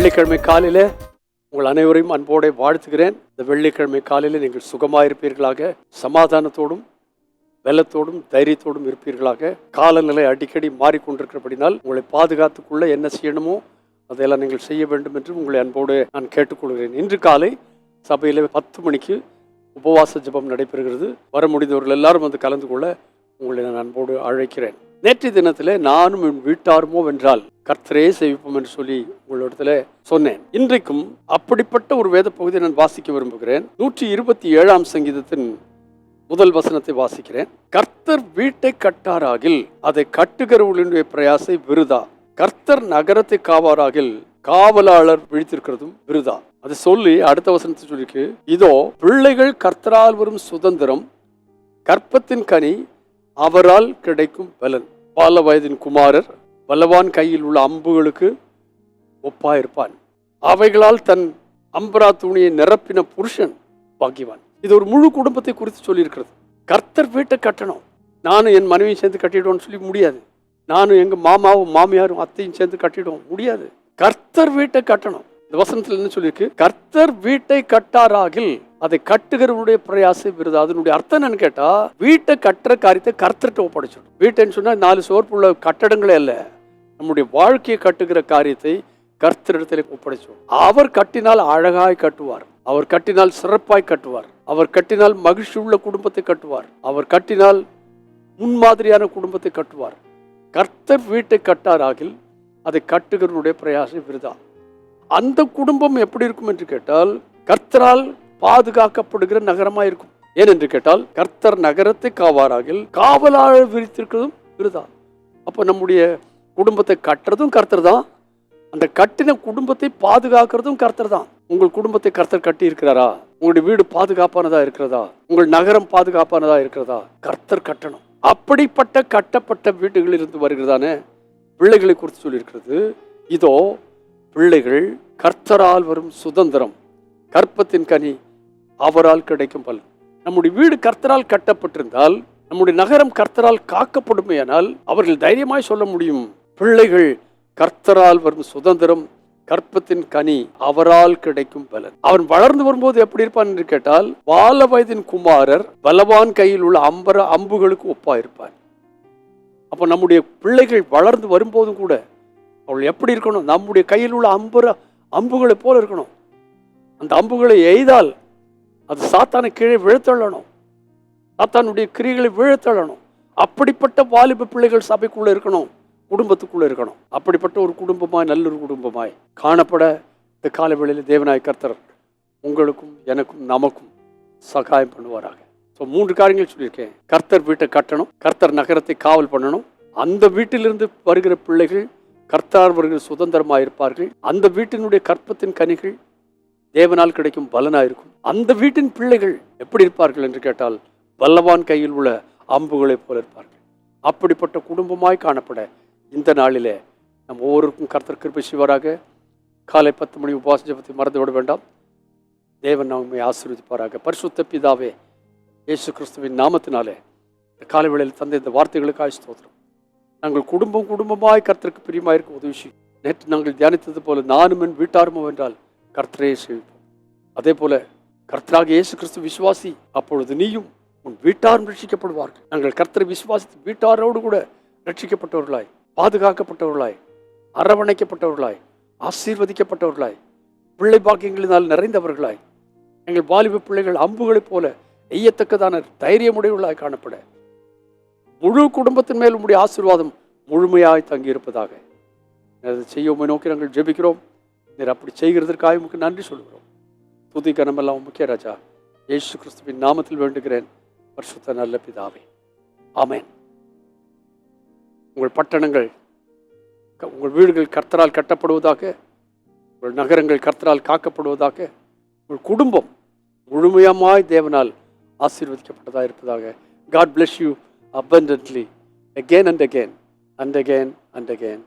வெள்ளிக்கிழமை காலையில் உங்கள் அனைவரையும் அன்போடு வாழ்த்துகிறேன். இந்த வெள்ளிக்கிழமை காலையில் நீங்கள் சுகமாயிருப்பீர்களாக சமாதானத்தோடும் வெள்ளத்தோடும் தைரியத்தோடும் இருப்பீர்களாக. காலநிலை அடிக்கடி மாறிக்கொண்டிருக்கிறபடினால் உங்களை பாதுகாத்துக்குள்ள என்ன செய்யணுமோ அதையெல்லாம் நீங்கள் செய்ய வேண்டும் என்று உங்களை அன்போடு நான் கேட்டுக்கொள்கிறேன். இன்று காலை சபையில் பத்து மணிக்கு உபவாச ஜெபம் நடைபெறுகிறது. வர முடிந்தவர்கள் எல்லாரும் வந்து கலந்து கொள்ள உங்களை நான் அன்போடு அழைக்கிறேன். நேற்று தினத்தில் நானும் என் வீட்டாருமோ வென்றால் கர்த்தரே செய்விப்போம் என்று சொல்லி உங்களிடத்துல சொன்னேன். இன்றைக்கும் அப்படிப்பட்ட ஒரு வேத பகுதியை நான் வாசிக்க விரும்புகிறேன். நூற்றி இருபத்தி ஏழாம் சங்கீதத்தின் முதல் வசனத்தை வாசிக்கிறேன். கர்த்தர் வீட்டை கட்டாராகில் அதை கட்டுகிறவர்களுடைய பிரயாசை விருதா? கர்த்தர் நகரத்தை காவாராகில் காவலாளர் விழித்திருக்கிறதும் விருதா? அதை சொல்லி அடுத்த வசனத்தை சொல்லிருக்கு இதோ பிள்ளைகள் கர்த்தரால் வரும் சுதந்திரம் கற்பத்தின் கனி அவரால் கிடைக்கும் பலன். பால வயதின் குமாரர் பலவான் கையில் உள்ள அம்புகளுக்கு ஒப்பாயிருப்பான். அவைகளால் தன் அம்பரா துணியை நிரப்பின புருஷன் பாக்கியவான். இது ஒரு முழு குடும்பத்தை குறித்து சொல்லியிருக்கிறது. கர்த்தர் வீட்டை கட்டணும். நானும் என் மனைவியும் சேர்ந்து கட்டிடுவோம்னு சொல்லி முடியாது. நானும் எங்க மாமாவும் மாமியாரும் அத்தையும் சேர்ந்து கட்டிடுவோம். முடியாது. கர்த்தர் வீட்டை கட்டணும். இந்த வசனத்தில் என்ன சொல்லியிருக்கு? கர்த்தர் வீட்டை கட்டாராகில் அதை கட்டுகிறவனுடைய பிரயாசம் விருது. அதனுடைய அர்த்தம் என்னன்னு கேட்டால் வீட்டை கட்டுற காரியத்தை கர்த்தர்கிட்ட ஒப்படைச்சிடும் வீட்டைன்னு சொன்னால் நாலு சோர்ப்புள்ள கட்டடங்களே அல்ல. நம்முடைய வாழ்க்கையை கட்டுகிற காரியத்தை கர்த்தரிடத்தில் ஒப்படைச்சோம் அவர் கட்டினால் அழகாய் கட்டுவார். அவர் கட்டினால் சிறப்பாய் கட்டுவார். அவர் கட்டினால் மகிழ்ச்சி உள்ள குடும்பத்தை கட்டுவார். அவர் கட்டினால் முன்மாதிரியான குடும்பத்தை கட்டுவார். கர்த்தர் வீட்டை கட்டாராகில் அதை கட்டுகிறவனுடைய பிரயாசம் விருதா? அந்த குடும்பம் எப்படி இருக்கும் என்று கேட்டால் கர்த்தரால் பாதுகாக்கப்படுகிற நகரமாக இருக்கும். ஏனென்று கேட்டால் கர்த்தர் நகரத்தை காவாராகில் காவலாளர் விரித்திருக்கிறதும் விருதா அப்போ நம்முடைய குடும்பத்தை கட்டுறதும் கர்த்தர் தான். அந்த கட்டின குடும்பத்தை பாதுகாக்கிறதும் கர்த்தர் தான். உங்கள் குடும்பத்தை கர்த்தர் கட்டி இருக்கிறாரா உங்களுடைய வீடு பாதுகாப்பானதா இருக்கிறதா? உங்கள் நகரம் பாதுகாப்பானதா இருக்கிறதா? கர்த்தர் கட்டணும். அப்படிப்பட்ட கட்டப்பட்ட வீடுகளில் இருந்து வருகிறதான? பிள்ளைகளை குறித்து சொல்லியிருக்கிறது. இதோ பிள்ளைகள் கர்த்தரால் வரும் சுதந்திரம். கற்பத்தின் கனி அவரால் கிடைக்கும் பலன். நம்முடைய வீடு கர்த்தரால் கட்டப்பட்டிருந்தால் நம்முடைய நகரம் கர்த்தரால் காக்கப்படுமையானால் அவர்கள் தைரியமாய் சொல்ல முடியும். பிள்ளைகள் கர்த்தரால் வரும் சுதந்திரம் கற்பத்தின் கனி அவரால் கிடைக்கும் பலன். அவன் வளர்ந்து வரும்போது எப்படி இருப்பான் என்று கேட்டால் பால வயதின் குமாரர் பலவான் கையில் உள்ள அம்பர அம்புகளுக்கு ஒப்பாயிருப்பான் அப்போ நம்முடைய பிள்ளைகள் வளர்ந்து வரும்போதும் கூட அவள் எப்படி இருக்கணும்? நம்முடைய கையில் உள்ள அம்புற அம்புகளை போல இருக்கணும். அந்த அம்புகளை எய்தால் அது சாத்தானை கீழே விழுத்தள்ளணும். சாத்தானுடைய கிரிகளை விழுத்தள்ளணும். அப்படிப்பட்ட வாலிப பிள்ளைகள் சபைக்குள்ளே இருக்கணும். குடும்பத்துக்குள்ளே இருக்கணும். அப்படிப்பட்ட ஒரு குடும்பமாய் நல்ல ஒரு குடும்பமாய் காணப்பட இந்த கால வேளையில் தேவநாய கர்த்தர் உங்களுக்கும் எனக்கும் நமக்கும் சகாயம் பண்ணுவாராக. ஸோ மூன்று காரியங்கள் சொல்லியிருக்கேன். கர்த்தர் வீட்டை கட்டணும். கர்த்தர் நகரத்தை காவல் பண்ணணும். அந்த வீட்டிலிருந்து வருகிற பிள்ளைகள் கர்த்தார் வருகிற சுதந்திரமாக இருப்பார்கள் அந்த வீட்டினுடைய கற்பத்தின் கனிகள் தேவனால் கிடைக்கும் பலனாக இருக்கும் அந்த வீட்டின் பிள்ளைகள் எப்படி இருப்பார்கள் என்று கேட்டால் வல்லவான் கையில் உள்ள அம்புகளைப் போல இருப்பார்கள். அப்படிப்பட்ட குடும்பமாய் காணப்பட இந்த நாளிலே நம் ஒவ்வொருக்கும் கர்த்தர் கிருப்பி செய்வாராக. காலை பத்து மணி உபவாச ஜபத்தை மறந்து விட வேண்டாம். தேவன் நம்மை ஆசீர்வதிப்பாராக. பரிசுத்த பிதாவே இயேசு கிறிஸ்துவின் நாமத்தினாலே இந்த காலை வேளையில் தந்த இந்த வார்த்தைகளுக்கு ஸ்தோத்திரம். நாங்கள் குடும்பம் குடும்பமாய் கர்த்தருக்கு பிரியமாக இருக்க உதவி நேற்று நாங்கள் தியானித்தது போல நானும் என் வீட்டாருமோ என்றால் கர்த்தரே செய்வோம் அதே போல கர்த்தராக இயேசு கிறிஸ்து விசுவாசி அப்பொழுது நீயும் உன் வீட்டாரும் ரட்சிக்கப்படுவார்கள். நாங்கள் கர்த்தரை விசுவாசித்து வீட்டாரோடு கூட ரட்சிக்கப்பட்டவர்களாய் பாதுகாக்கப்பட்டவர்களாய் அரவணைக்கப்பட்டவர்களாய் ஆசீர்வதிக்கப்பட்டவர்களாய் பிள்ளை பாக்கியங்களினால் நிறைந்தவர்களாய் எங்கள் வாலிப பிள்ளைகள் அம்புகளைப் போல எய்யத்தக்கதான தைரியமுடையவர்களாய் காணப்பட. முழு குடும்பத்தின் மேல் உடைய ஆசீர்வாதம் முழுமையாய் தங்கியிருப்பதாக. அதை செய்யோமை நோக்கி நாங்கள் ஜெபிக்கிறோம். நீர் அப்படி செய்கிறதற்காக உமக்கு நன்றி சொல்கிறோம். துதி கனமெல்லாம் முக்கிய ராஜா இயேசு கிறிஸ்துவின் நாமத்தில் வேண்டுகிறேன். பரிசுத்த நல்ல பிதாவே. ஆமேன். உங்கள் பட்டணங்கள் உங்கள் வீடுகள் கர்த்தரால் கட்டப்படுவதாக உங்கள் நகரங்கள் கர்த்தரால் காக்கப்படுவதாக உங்கள் குடும்பம் முழுமையமாய் தேவனால் ஆசீர்வதிக்கப்பட்டதாக இருப்பதாக God bless you abundantly again and again and again and again.